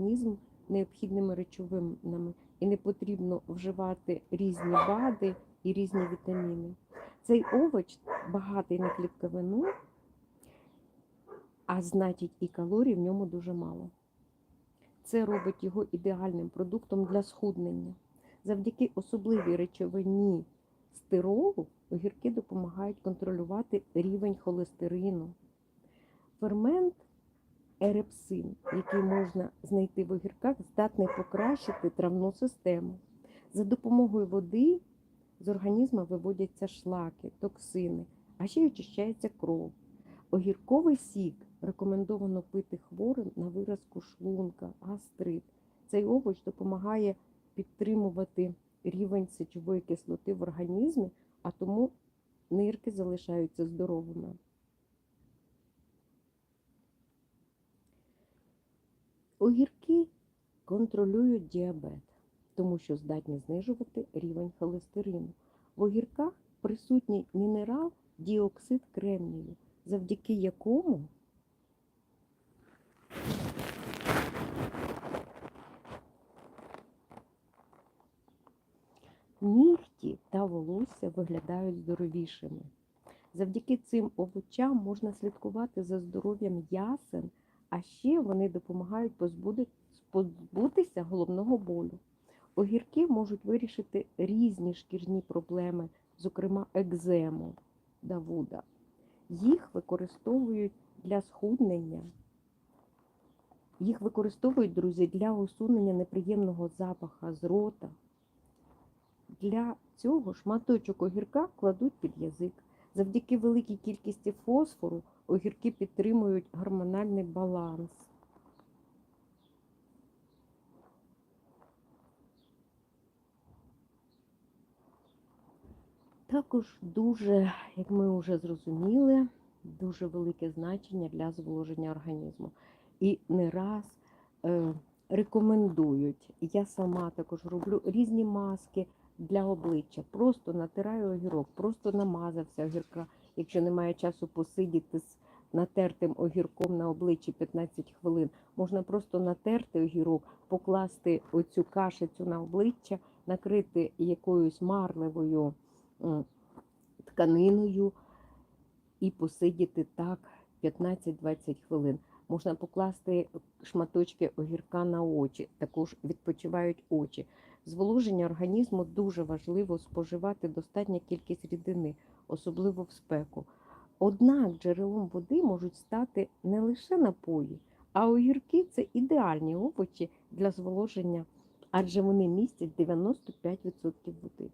організм необхідними речовинами і не потрібно вживати різні БАДи і різні вітаміни. Цей овоч багатий на клітковину, а значить і калорій в ньому дуже мало. Це робить його ідеальним продуктом для схуднення. Завдяки особливій речовині стиролу огірки допомагають контролювати рівень холестерину. Фермент ерепсин, який можна знайти в огірках, здатний покращити травну систему. За допомогою води з організму виводяться шлаки, токсини, а ще й очищається кров. Огірковий сік рекомендовано пити хворим на виразку шлунка, гастрит. Цей овоч допомагає підтримувати рівень сечової кислоти в організмі, а тому нирки залишаються здоровими. Огірки контролюють діабет, тому що здатні знижувати рівень холестерину. В огірках присутній мінерал діоксид кремнію, завдяки якому нігті та волосся виглядають здоровішими. Завдяки цим овочам можна слідкувати за здоров'ям ясен, а ще вони допомагають позбути- позбутися головного болю. Огірки можуть вирішити різні шкірні проблеми, зокрема екзему Давуда. Їх використовують для схуднення. Їх використовують, друзі, для усунення неприємного запаха з рота. Для цього шматочок огірка кладуть під язик. Завдяки великій кількості фосфору огірки підтримують гормональний баланс. Також дуже, як ми вже зрозуміли, дуже велике значення для зволоження організму. І не раз е, рекомендують. Я сама також роблю різні маски для обличчя. Просто натираю огірок, просто намазався огірка. Якщо немає часу посидіти з натертим огірком на обличчі 15 хвилин, можна просто натерти огірок, покласти оцю кашицю на обличчя, накрити якоюсь марливою тканиною і посидіти так 15-20 хвилин. Можна покласти шматочки огірка на очі, також відпочивають очі. Зволоження організму дуже важливо споживати достатню кількість рідини, особливо в спеку. Однак джерелом води можуть стати не лише напої, а огірки це ідеальні овочі для зволоження, адже вони містять 95% води.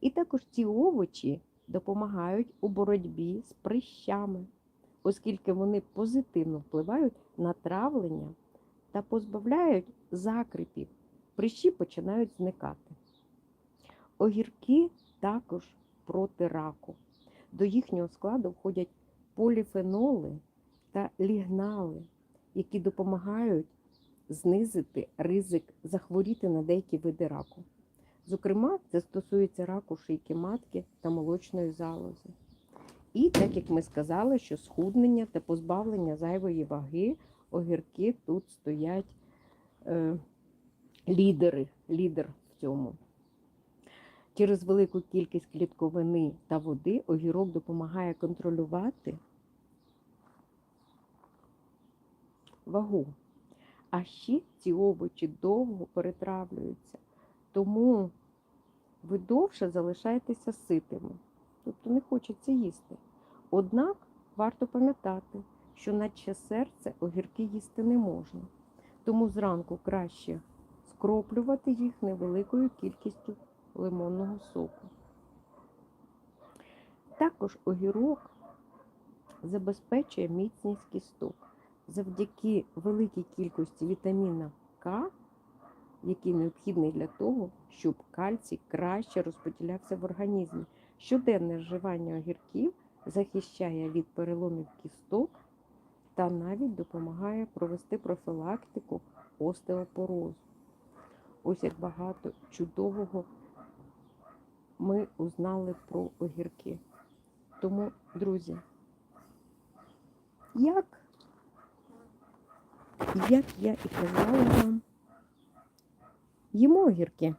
І також ці овочі допомагають у боротьбі з прищами, оскільки вони позитивно впливають на травлення та позбавляють закрипів. Прищі починають зникати. Огірки також проти раку. До їхнього складу входять поліфеноли та лігнали, які допомагають знизити ризик захворіти на деякі види раку. Зокрема, це стосується раку шийки матки та молочної залози. І так як ми сказали, що схуднення та позбавлення зайвої ваги, огірки тут стоять е, лідери, лідер в цьому. Через велику кількість клітковини та води огірок допомагає контролювати вагу. А ще ці овочі довго перетравлюються, тому ви довше залишаєтеся ситими, тобто не хочеться їсти. Однак варто пам'ятати, що наче серце огірки їсти не можна, тому зранку краще скроплювати їх невеликою кількістю лимонного соку. Також огірок забезпечує міцність кісток завдяки великій кількості вітаміна К, який необхідний для того, щоб кальцій краще розподілявся в організмі. Щоденне вживання огірків захищає від переломів кісток та навіть допомагає провести профілактику остеопорозу. Ось як багато чудового ми узнали про огірки. Тому, друзі, як, як я і казала вам, їмо огірки.